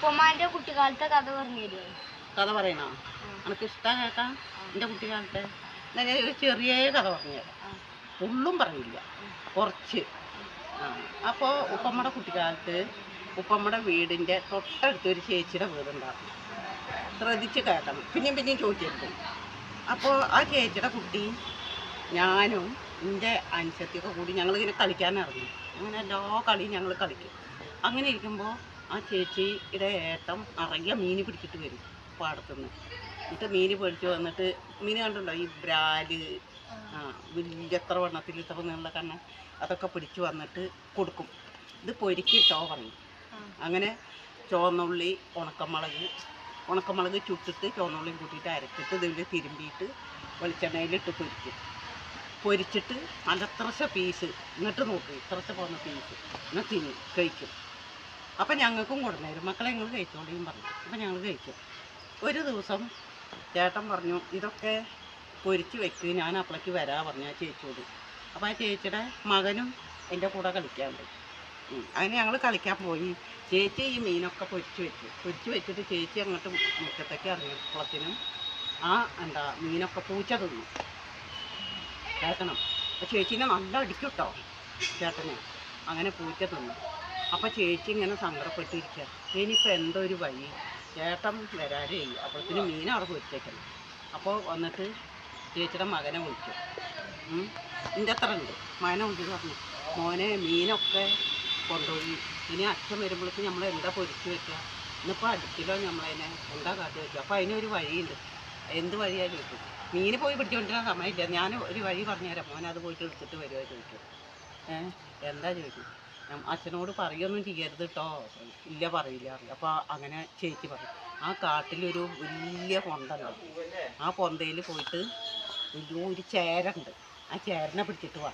ഉപ്പമാന്റെ കുട്ടിക്കാലത്തെ കഥ പറഞ്ഞു തരുമോ? കഥ പറയണോ? എനിക്ക് ഇഷ്ടം കേൾക്കാം എന്റെ കുട്ടിക്കാലത്തെ? ഒരു ചെറിയ കഥ പറഞ്ഞു തരാം. ഫുള്ളും പറയില്ല കുറച്ച്. അപ്പോൾ ഉപ്പമ്മയുടെ കുട്ടിക്കാലത്ത് ഉപ്പമ്മയുടെ വീടിന്റെ തൊട്ടടുത്ത് ഒരു ചേച്ചിയുടെ വീടുണ്ടായിരുന്നു. ശ്രദ്ധിച്ച് കേൾക്കണം പിന്നെയും പിന്നെയും ചോദിച്ചിരിക്കും അപ്പോൾ ആ ചേച്ചിയുടെ കുട്ടി ഞാനും എന്റെ അനുസരിച്ചൊക്കെ കൂടി ഞങ്ങളിങ്ങനെ കളിക്കാൻ ഇറങ്ങി. അങ്ങനെ എല്ലാ കളിയും ഞങ്ങൾ കളിക്കും. അങ്ങനെ ഇരിക്കുമ്പോൾ ആ ചേച്ചിയുടെ ഏട്ടം നിറയെ മീൻ പിടിച്ചിട്ട് വരും പാടത്തുനിന്ന്. എന്നിട്ട് മീൻ പിടിച്ചു വന്നിട്ട് മീൻ കണ്ടുണ്ടോ ഈ ബ്രാൽ ആ വലിയ എത്ര വണ്ണത്തിൽ ഇത്ര നീള കണ്ണ അതൊക്കെ പിടിച്ചു വന്നിട്ട് കൊടുക്കും. ഇത് പൊരിക്കിട്ടോ പറയും അങ്ങനെ ചുവന്നുള്ളി ഉണക്കമുളക് ഉണക്കമുളക് ചുട്ടിട്ട് ചുവന്നുള്ളിയും കൂട്ടിയിട്ട് അരച്ചിട്ട് ഇതിൽ തിരുമ്പിയിട്ട് വെളിച്ചെണ്ണയിലിട്ട് പൊരിക്കും. പൊരിച്ചിട്ട് അലത്രശ പീസ് എന്നിട്ട് നോക്കും ഇത്രശ പോകുന്ന പീസ്. എന്നാൽ തിന്നും കഴിക്കും. അപ്പം ഞങ്ങൾക്കും കൊടുന്നേരും മക്കളെ ഞങ്ങൾ കഴിച്ചോളിയും പറഞ്ഞു. അപ്പം ഞങ്ങൾ കഴിക്കും ഒരു ദിവസം ചേട്ടൻ പറഞ്ഞു ഇതൊക്കെ പൊരിച്ച് വെക്ക്. ഞാൻ അപ്പളേക്ക് വരാ പറഞ്ഞു ആ ചേച്ചിയോട്. അപ്പോൾ ആ ചേച്ചിയുടെ മകനും എന്റെ കൂടെ കളിക്കാറുണ്ട് ഉം. അങ്ങനെ ഞങ്ങൾ കളിക്കാൻ പോയി. ചേച്ചി ഈ മീനൊക്കെ പൊരിച്ച് വെച്ചു. പൊരിച്ച് വെച്ചിട്ട് ചേച്ചി അങ്ങോട്ട് മുറ്റത്തേക്ക് ഇറങ്ങിയപ്പോഴത്തേനും ആ എന്താ മീനൊക്കെ പൂച്ച തിന്നു. കേൾക്കണം. ചേച്ചീനെ നല്ല അടിക്കും കേട്ടോ ചേട്ടനെ. അങ്ങനെ പൂച്ച തിന്നു. അപ്പോൾ ചേച്ചി ഇങ്ങനെ സങ്കടപ്പെട്ടിരിക്കുക ഇനിയിപ്പോൾ എന്തോ ഒരു വഴി? ചേട്ടൻ വരാതെ അപ്പോഴത്തേനും മീൻ അവിടെ പൊരിച്ചേക്കണം. അപ്പോൾ വന്നിട്ട് ചേച്ചിയുടെ മകനെ വിളിച്ചു. എന്റെ അത്ര ഉണ്ട്. മകനെ വിളിച്ചു പറഞ്ഞു. മോനെ മീനൊക്കെ കൊണ്ടുപോയി. ഇനി അച്ഛൻ വരുമ്പോഴേക്കും നമ്മൾ എന്താ പൊരിച്ചു വെക്കുക ഇന്നിപ്പോൾ അടിക്കില്ലോ നമ്മളതിനെ? എന്താ കാട്ടി വെക്കുക അപ്പോൾ അതിനൊരു വഴിയുണ്ട്. എന്ത് വഴിയാണ് ചോദിക്കും മീൻ പോയി പിടിച്ചുകൊണ്ടിരുന്ന സമയമില്ല. ഞാൻ ഒരു വഴി പറഞ്ഞുതരാം. മോനെ അത് പോയിട്ട് എടുത്തിട്ട് വരുമോ ചോദിക്കും എന്താ ചോദിക്കും അച്ഛനോട് പറയൊന്നും ചെയ്യരുത് കേട്ടോ ഇല്ല പറയില്ല അപ്പോൾ അങ്ങനെ ചേച്ചി പറയും ആ കാട്ടിലൊരു വലിയ പൊന്തണ്ടാവും ആ പൊന്തയിൽ പോയിട്ട് വലിയൊരു ചേരുണ്ട്. ആ ചേരനെ പിടിച്ചിട്ട് വാ.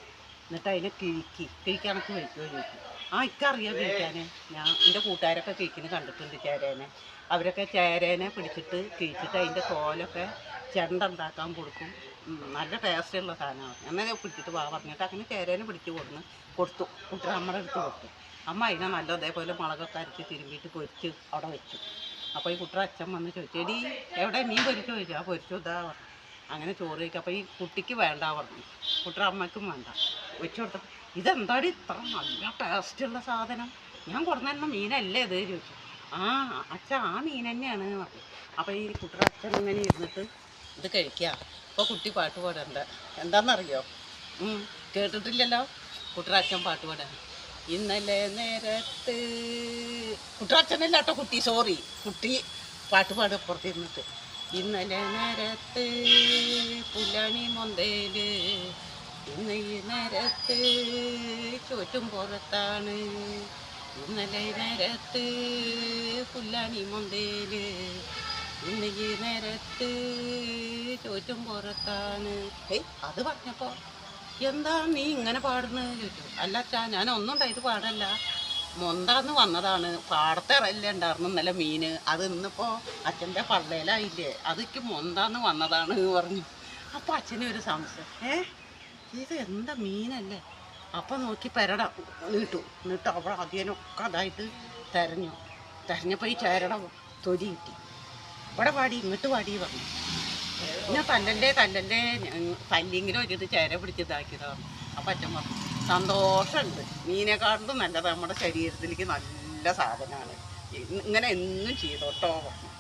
എന്നിട്ട് അതിനെ കിഴിക്കി കിഴിക്കണക്ക് വയ്ക്കുമോ ചോദിക്കും ആ ഇക്കറിയാം വിളിക്കാനെ ഞാൻ എന്റെ കൂട്ടുകാരൊക്കെ കീക്കിന് കണ്ടിട്ടുണ്ട് ചേരേനെ. അവരൊക്കെ ചേരേനെ പിടിച്ചിട്ട് കീച്ചിട്ട് അതിന്റെ തോലൊക്കെ ചെണ്ട ഉണ്ടാക്കാൻ കൊടുക്കും നല്ല ടേസ്റ്റുള്ള സാധനമാണ്. എന്നാൽ പിടിച്ചിട്ട് വാ പറഞ്ഞിട്ട് അങ്ങനെ ചേരേനെ പിടിച്ച് കൊടുന്ന് കൊടുത്തു. കുട്ടി നമ്മുടെ അടുത്ത് കൊടുത്തു. അമ്മ അതിനെ നല്ല അതേപോലെ മുളകൊക്കെ അരച്ച് തിരുമ്പിയിട്ട് പൊരിച്ച് അവിടെ വെച്ചു. അപ്പോൾ ഈ കുട്ടിയുടെ അച്ഛൻ വന്ന് ചോദിച്ചു എടി എവിടെ? മീൻ പൊരിച്ചു? ചോദിച്ചു. ആ പൊരിച്ചു ഇതാ. അങ്ങനെ ചോറ് കഴിക്കും. അപ്പോൾ ഈ കുട്ടിക്ക് വേണ്ട പറഞ്ഞു. കുട്ടിയുടെ അമ്മയ്ക്കും വേണ്ട. വെച്ചു കൊടുത്തു ഇതെന്താടി ഇത്ര നല്ല ടേസ്റ്റുള്ള സാധനം? ഞാൻ കൊടുന്ന മീനല്ലേ ഇത് ചോദിച്ചു. ആ അച്ഛ ആ മീൻ തന്നെയാണ് പറഞ്ഞു. അപ്പോൾ ഈ കുട്ടിയുടെ അച്ഛൻ ഇങ്ങനെ ഇരുന്നിട്ട് ഇത് കഴിക്കുക അപ്പോൾ കുട്ടി പാട്ട് പാടണ്ട. എന്താണെന്നറിയോ കേട്ടിട്ടില്ലല്ലോ? കുട്ടിയുടെ അച്ഛൻ പാട്ട് പാടാൻ. ഇന്നലെ നേരത്ത് കുട്ടിയുടെ അച്ഛനല്ല കേട്ടോ കുട്ടി സോറി കുട്ടി പാട്ട് പാടും പുറത്തിരുന്നിട്ട് ഇന്നലെ നേരത്ത് പുല്ലാണി മൊന്തേൽ ഇന്ന് ഈ നേരത്ത് ചോറ്റും പുറത്താണ്. ഇന്നലെ നേരത്ത് പുല്ലാണി മൊന്തേൽ. ഇന്ന് ഈ നേരത്ത് ചോറ്റും പുറത്താണ്. ഏയ് അത് പറഞ്ഞപ്പോ എന്താ നീ ഇങ്ങനെ പാടുന്നത് ചോദിച്ചു. അല്ല അച്ഛാ ഞാൻ ഒന്നും ഉണ്ടായിട്ട് പാടല്ല. മൊന്താന്ന് വന്നതാണ്. പാടത്തിറല്ലേ ഉണ്ടായിരുന്നു ഇന്നലെ മീന്. അത് ഇന്നിപ്പോൾ അച്ഛന്റെ പള്ളയിലായില്ലേ അതൊക്കെ മൊന്താന്ന് വന്നതാണ് പറഞ്ഞു. അപ്പോൾ അച്ഛനൊരു സംശയം. ഏ? ഇത് എന്താ മീനല്ലേ? അപ്പം നോക്കി പെരട നീട്ടു നീട്ടു അവിടെ അതിനൊക്കെ അതായിട്ട് തെരഞ്ഞു. തെരഞ്ഞപ്പോൾ ഈ ചേരട തൊലി കിട്ടി. ഇവിടെ പാടി ഇങ്ങോട്ട് പാടി പറഞ്ഞു. ഞാൻ തല്ലന്റെ തല്ലന്റെ തല്ലിങ്ങനെ വെച്ചിട്ട് ചേര പിടിച്ച് ഇതാക്കിയതാണ്. അപ്പം അച്ഛൻ പറഞ്ഞു സന്തോഷമുണ്ട്. മീനെക്കാളും നല്ലത് നമ്മുടെ ശരീരത്തിലേക്ക് നല്ല സാധനമാണ്. ഇങ്ങനെ എന്നും ചെയ്തോട്ടോ. പറഞ്ഞു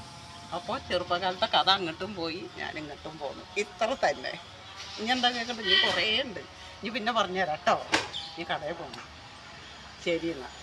അപ്പോൾ ചെറുപ്പകാലത്തെ കഥ അങ്ങോട്ടും പോയി ഞാൻ ഇങ്ങോട്ടും പോന്നു. ഇത്ര തന്നെ. ഇനി എന്താ കേൾക്കണ്ട ഇനി കുറേ ഉണ്ട് ഇനി പിന്നെ പറഞ്ഞുതരാം കേട്ടോ. ഇനി കടയിൽ പോകണം ശരി എന്നാൽ